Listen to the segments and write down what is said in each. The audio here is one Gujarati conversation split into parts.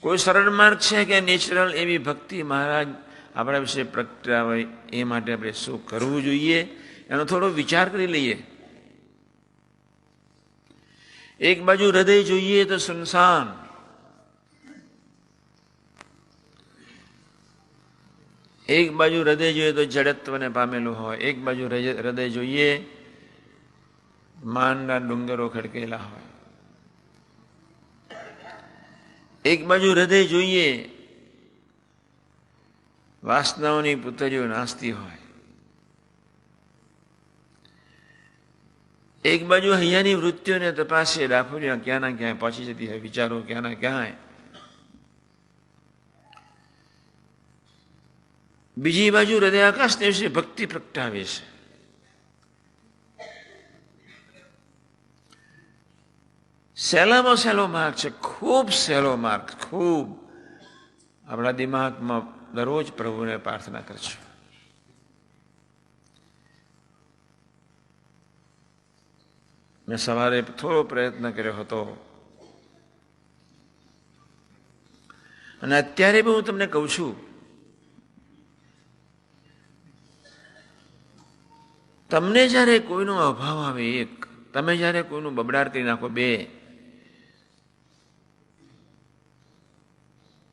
કોઈ સરળ માર્ગ છે કે નેચરલ એવી ભક્તિ મહારાજ આપણા વિશે પ્રગટાવે એ માટે આપણે શું કરવું જોઈએ? એનો થોડો વિચાર કરી લઈએ. એક બાજુ હૃદય જોઈએ તો સુનસાન. એક બાજુ હૃદય જોઈએ તો જડત્વને પામેલું હોય. એક બાજુ હૃદય જોઈએ માનના ડુંગરો ખડકેલા હોય. એક બાજુ હૃદય જોઈએ, વાસનાઓની પુતરીઓ નાસ્તી હોય. એક બાજુ હૈયાની વૃત્તિઓને તપાસીએ ડાફોરીઓ ક્યાંના ક્યાંય પહોંચી જતી હોય, વિચારો ક્યાંના ક્યાંય બીજી બાજુ હૃદય આકાશ દિવસે ભક્તિ પ્રગટાવે છે. સહેલામાં સહેલો માર્ગ છે ખૂબ સહેલો માર્ગ ખૂબ આપણા દિમાગમાં દરરોજ પ્રભુને પ્રાર્થના કરશું મેં સવારે થોડો પ્રયત્ન કર્યો હતો અને અત્યારે બી હું તમને કહું છું તમને જ્યારે કોઈનો અભાવ આવે એક તમે જ્યારે કોઈનું બબડાટ કરી નાખો બે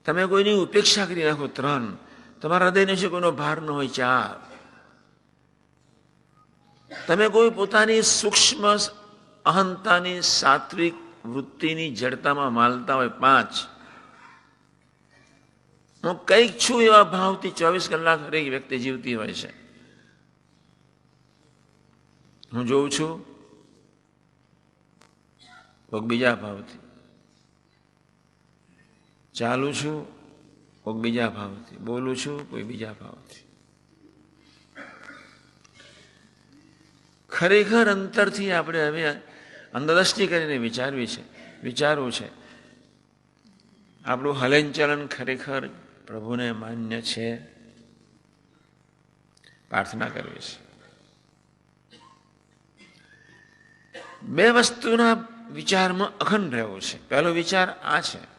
તમે કોઈની ઉપેક્ષા કરી નાખો ત્રણ. તમારા હૃદયને છે કોઈનો ભાર ન હોય ચાર. તમે કોઈ પોતાની સૂક્ષ્મ અહંતાની સાત્વિક વૃત્તિની જડતામાં માલતા હોય પાંચ. હું કંઈક છું એવા ભાવથી ચોવીસ કલાક હરેક વ્યક્તિ જીવતી હોય છે. હું જોઉં છું કોઈક બીજા ભાવથી. ચાલું છું, કોઈક બીજા ભાવથી. બોલું છું, કોઈ બીજા ભાવથી. ખરેખર અંતરથી આપણે હવે અંદરદૃષ્ટિ કરીને વિચારવી છે, વિચારવું છે. આપણું હલનચલન ખરેખર પ્રભુને માન્ય છે. પ્રાર્થના કરવી છે. બે વસ્તુના વિચારમાં અખંડ રહેવું છે. પહેલો વિચાર આ છે.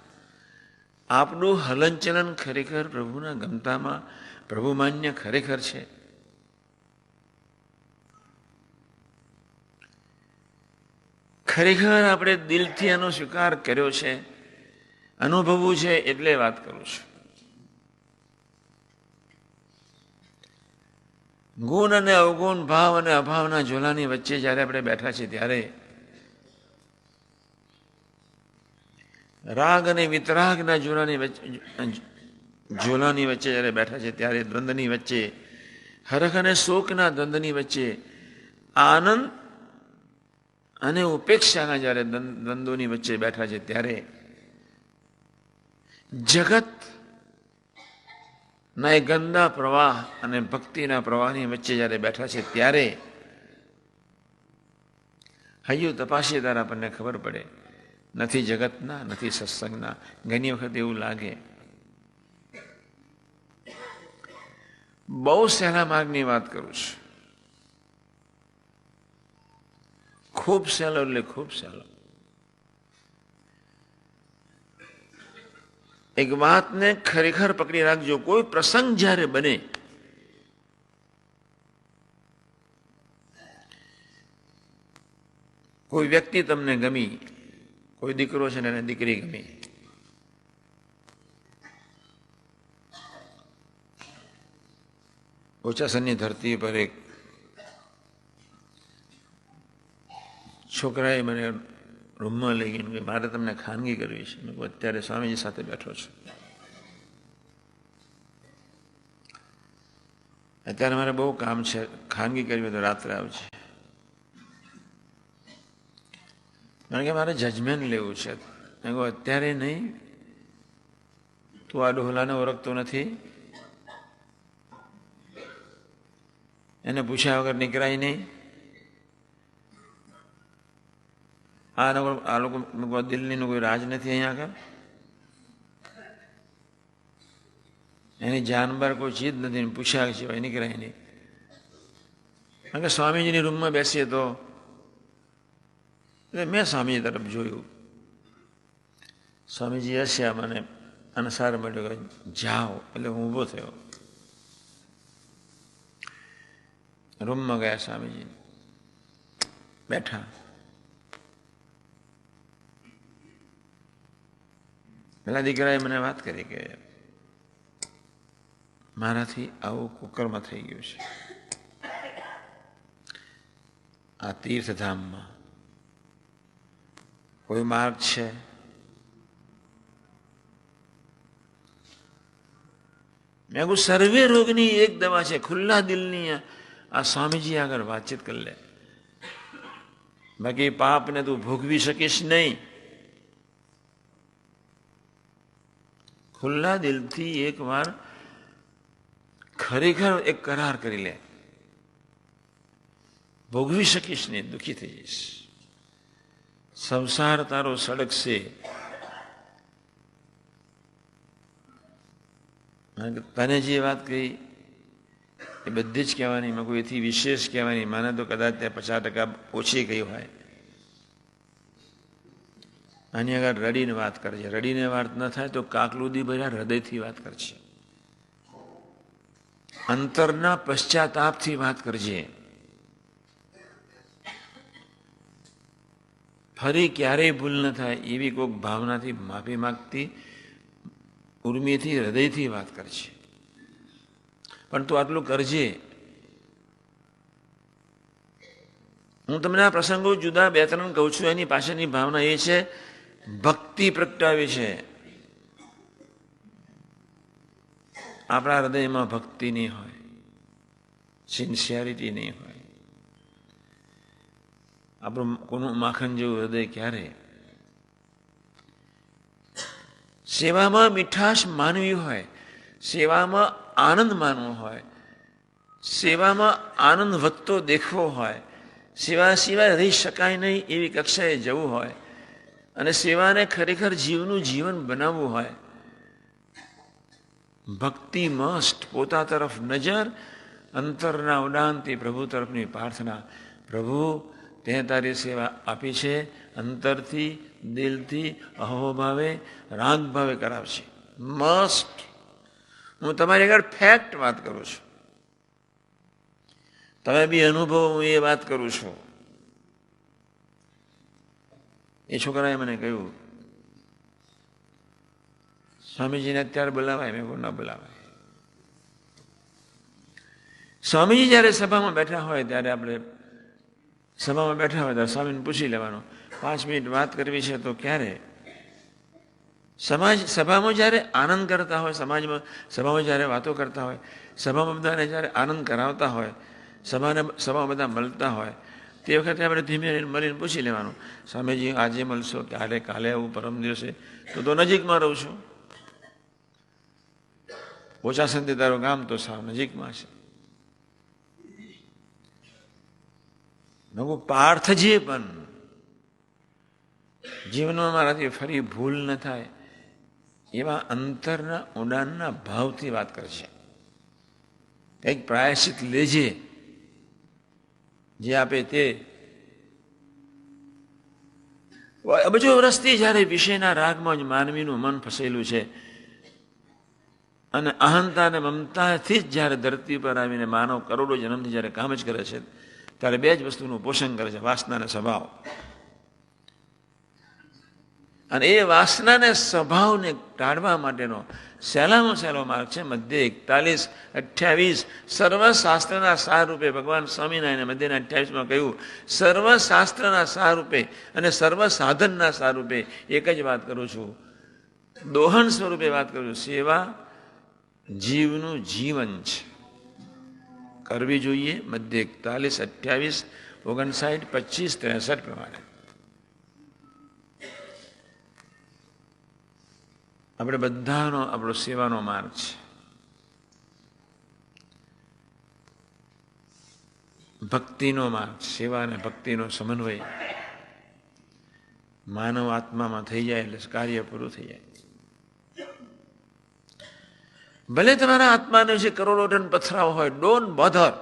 આપણું હલનચલન ખરેખર પ્રભુના ગમતામાં પ્રભુ માન્ય ખરેખર છે. ખરેખર આપણે દિલથી એનો સ્વીકાર કર્યો છે, અનુભવવું છે એટલે વાત કરું છું. ગુણ અને અવગુણ, ભાવ અને અભાવના ઝોલાની વચ્ચે જ્યારે આપણે બેઠા છીએ ત્યારે રાગ અને વિતરાગના ઝોલાની વચ્ચે ઝોલાની વચ્ચે જ્યારે બેઠા છે ત્યારે દ્વંદ્વની વચ્ચે, હરખ અને શોકના દ્વંદ્વની વચ્ચે, આનંદ અને ઉપેક્ષાના જ્યારે દ્વંદોની વચ્ચે બેઠા છે ત્યારે જગત ના ગંદા પ્રવાહ અને ભક્તિના પ્રવાહની વચ્ચે જ્યારે બેઠા છે ત્યારે હૈયું તપાસીએ ત્યારે આપણને ખબર પડે નથી જગતના, નથી સત્સંગના. ઘણી વખત એવું લાગે. બહુ સહેલા માર્ગની વાત કરું છું. ખૂબ સહેલો એટલે ખૂબ સહેલો. એક વાતને ખરેખર પકડી રાખજો, કોઈ પ્રસંગ જ્યારે બને, કોઈ વ્યક્તિ તમને ગમી કોઈ દીકરો છે ને એને દીકરી ગમી ઓચાસનની ધરતી પર એક છોકરાએ મને રૂમમાં લઈ ગઈને મારે તમને ખાનગી કરવી છે. અત્યારે સ્વામીજી સાથે બેઠો છું. અત્યારે મારે બહુ કામ છે. ખાનગી કરવી તો રાત્રે આવશે કારણ કે મારે જજમેન્ટ લેવું છે. મેં કહું અત્યારે નહીં. તું આ ડોહલાને ઓળખતો નથી. એને પૂછ્યા વગર નીકળાય નહીં. આ લોકો આ લોકો દિલ્હીનું કોઈ રાજ નથી અહીંયા આગળ. એની જાનબાર કોઈ ચીજ નથી. પૂછ્યા સિવાય નીકળાય નહીં. કારણ કે સ્વામીજીની રૂમમાં બેસીએ તો મેં સ્વામીજી તરફ જોયું. સ્વામીજી હસ્યા મને અને સારા મળ્યો કે જાઓ. એટલે હું ઊભો થયો. રૂમમાં ગયા સ્વામીજી. બેઠા. પેલા દીકરાએ મને વાત કરી કે મારાથી આવું કુકરમાં થઈ ગયું છે. આ તીર્થધામમાં કોઈ માર્ગ છે મેં કહું સર્વે રોગની એક દવા છે ખુલ્લા દિલની આ સ્વામીજી આગળ વાતચીત કરી લે બાકી પાપને તું ભોગવી શકીશ નહીં ખુલ્લા દિલથી એક વાર ખરેખર એક કરાર કરી લે ભોગવી શકીશ નહીં દુઃખી થઈ જઈશ સંસાર તારો સળગશે. તને જે વાત કહી, એ બધી જ કહેવાની, મેં એથી વિશેષ કહેવાની, મને તો કદાચ ત્યાં પચાસ ટકા ઓછી ગઈ હોય. આની આગળ રડીને વાત કરજે. રડીને વાત ન થાય તો કાકલુદી ભર્યા હૃદયથી વાત કરશે અંતરના પશ્ચાતાપથી વાત કરજે. ફરી ક્યારેય ભૂલ ન થાય એવી કોઈક ભાવનાથી માફી માગતી, ઉર્મિથી, હૃદયથી વાત કરશે પણ તું આટલું કરજે. હું તમને આ પ્રસંગો જુદા બે ત્રણ કહું છું, એની પાછળની ભાવના એ છે, ભક્તિ પ્રગટાવી છે. આપણા હૃદયમાં ભક્તિ નહીં હોય, સિન્સિયરિટી નહીં હોય. આપણું કોનું માખણ જેવું હૃદય ક્યારે સેવામાં મીઠાશ માનવી હોય સેવામાં આનંદ માનવો હોય સેવામાં આનંદ વધતો દેખવો હોય સેવા સિવાય રહી શકાય નહીં એવી કક્ષાએ જવું હોય અને સેવાને ખરેખર જીવનું જીવન બનાવવું હોય ભક્તિ મસ્ટ પોતા તરફ નજર અંતરના ઉડાનથી પ્રભુ તરફની પ્રાર્થના પ્રભુ તે તારી સેવા આપી છે, અંતરથી, દિલથી, અહોભાવે રાગ ભાવે કરાવશે. મસ્ટ હું તમારી આગળ ફેક્ટ વાત કરું છું. તમે બી અનુભવ, હું એ વાત કરું છું. એ છોકરાએ મને કહ્યું, સ્વામીજીને અત્યારે બોલાવાય, મેં ન બોલાવાય. સ્વામીજી જ્યારે સભામાં બેઠા હોય, ત્યારે આપણે સભામાં બેઠા હોય તો સ્વામીને પૂછી લેવાનું, પાંચ મિનિટ વાત કરવી છે તો ક્યારે? સમાજ, સભામાં જ્યારે આનંદ કરતા હોય, સમાજમાં, સભામાં જ્યારે વાતો કરતા હોય, સભામાં બધાને જ્યારે આનંદ કરાવતા હોય, સભાને, સભામાં બધા મળતા હોય, તે વખતે આપણે ધીમે મળીને પૂછી લેવાનું, સ્વામીજી, આજે મળશો? ક્યારે? કાલે આવું પરમ દિવસે? તો તો નજીકમાં રહું છું. ઓછા સંતે તારું ગામ તો સાવ નજીકમાં છે. નવું પાર્થજીએ પણ જીવનમાં મારાથી ફરી ભૂલ ન થાય. એવા અંતરના, ઉડાનના ભાવથી વાત કરશે કંઈક પ્રાયશ્ચિત લેજે જે આપે તે. અબજો વર્ષથી જ્યારે વિષયના રાગમાં જ માનવીનું મન ફસેલું છે. અને અહંતા અને મમતાથી જ જ્યારે ધરતી પર આવીને માનવ કરોડો જન્મથી જ્યારે કામ જ કરે છે. ત્યારે બે જ વસ્તુનું પોષણ કરે છે, વાસનાને સ્વભાવ. અને એ વાસનાને સ્વભાવને ટાળવા માટેનો સહેલામાં સહેલો માર્ગ છે, મધ્ય એકતાલીસ, અઠ્યાવીસ, સર્વશાસ્ત્રના સાર રૂપે ભગવાન સ્વામિનારાયણ મધ્યના અઠ્યાવીસમાં કહ્યું, સર્વશાસ્ત્રના સાર રૂપે અને સર્વ સાધનના સાર એક જ વાત કરું છું. દોહન સ્વરૂપે વાત કરું છું. સેવા જીવનું જીવન છે. કરવી જોઈએ. મધ્ય એકતાલીસ, અઠ્યાવીસ, ઓગણસાઠ, પચીસ, ત્રેસઠ પ્રમાણે. આપણે બધાનો આપણો સેવાનો માર્ગ છે. ભક્તિનો માર્ગ, સેવા અને ભક્તિનો સમન્વય. માનવ આત્મામાં થઈ જાય એટલે કાર્ય પૂરું થઈ જાય. ભલે તમારા આત્માને વિશે કરોડો ટન પથરાવ હોય, ડોન બોધર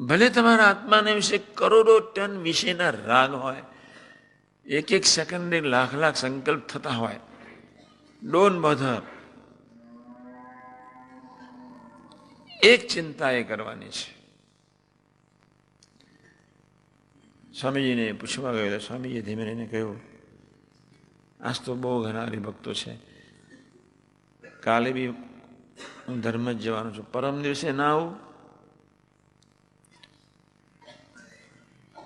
ભલે તમારા આત્માને વિશે કરોડો ટન વિશેના રાગ હોય, એક એક સેકન્ડે લાખ લાખ સંકલ્પ થતા હોય, ડોન બોધર એક ચિંતા એ કરવાની છે. સ્વામીજીને પૂછવા ગયો સ્વામીજી ધીમે રહીને કહ્યું આજ તો બહુ ઘણા હરિભક્તો છે. કાલે બી હું ધર્મ જ જવાનો છું. પરમ દિવસે ના આવું.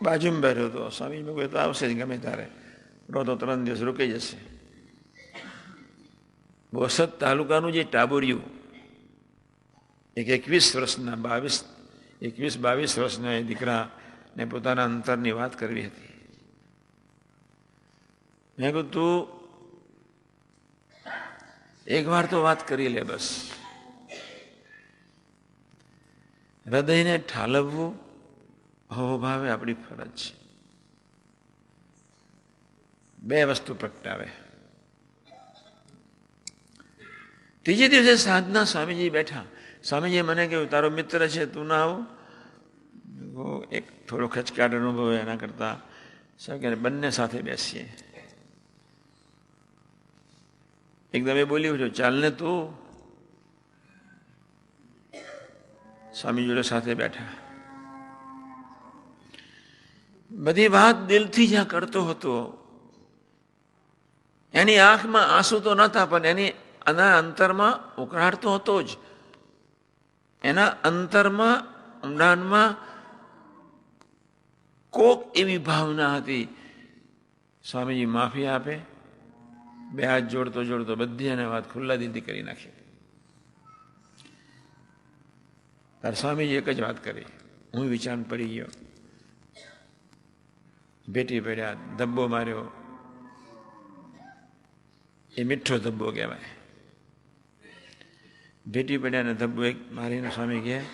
બાજુમાં બેઠો હતો. સ્વામી કહ્યું, તો આવશે જ ગમે ત્યારે. રોતો ત્રણ દિવસ રોકાઈ જશે. બોસદ તાલુકાનું જે ટાબુરિયું, એક એકવીસ વર્ષના બાવીસ, એકવીસ બાવીસ વર્ષના એ દીકરાને પોતાના અંતરની વાત કરવી હતી. મેં કહું તું એક વાર તો વાત કરી લે બસ. હૃદયને ઠાલવવું ભાવે આપણી ફરજ છે. બે વસ્તુ પ્રગટાવે. ત્રીજે દિવસે સાંજના સ્વામીજી બેઠા. સ્વામીજીએ મને કહ્યું, તારો મિત્ર છે, તું ના આવું. એક થોડો ખચકાટ અનુભવે એના કરતા. કે બંને સાથે બેસીએ. એકદમ એ બોલી ઉઠ્યો ચાલને તું. સ્વામી જોડે સાથે બેઠા. બધી વાત દિલથી જ્યાં કરતો હતો, એની આંખમાં આંસુ તો નતા, પણ એની આના અંતરમાં ઉકળાટતો હતો જ. એના અંતરમાં, ઊંડાણમાં કોક એવી ભાવના હતી. સ્વામીજી માફી આપે બે હાથ જોડતો જોડતો બધી એને વાત ખુલ્લા દિલથી કરી નાખી. તાર સ્વામીજી એક જ વાત કરી. હું વિચાર પડી ગયો. ભેટી પડ્યા, ધબ્બો માર્યો. એ મીઠો ધબ્બો કહેવાય. ભેટી પડ્યા ને ધબ્બો એક મારીને સ્વામી કહે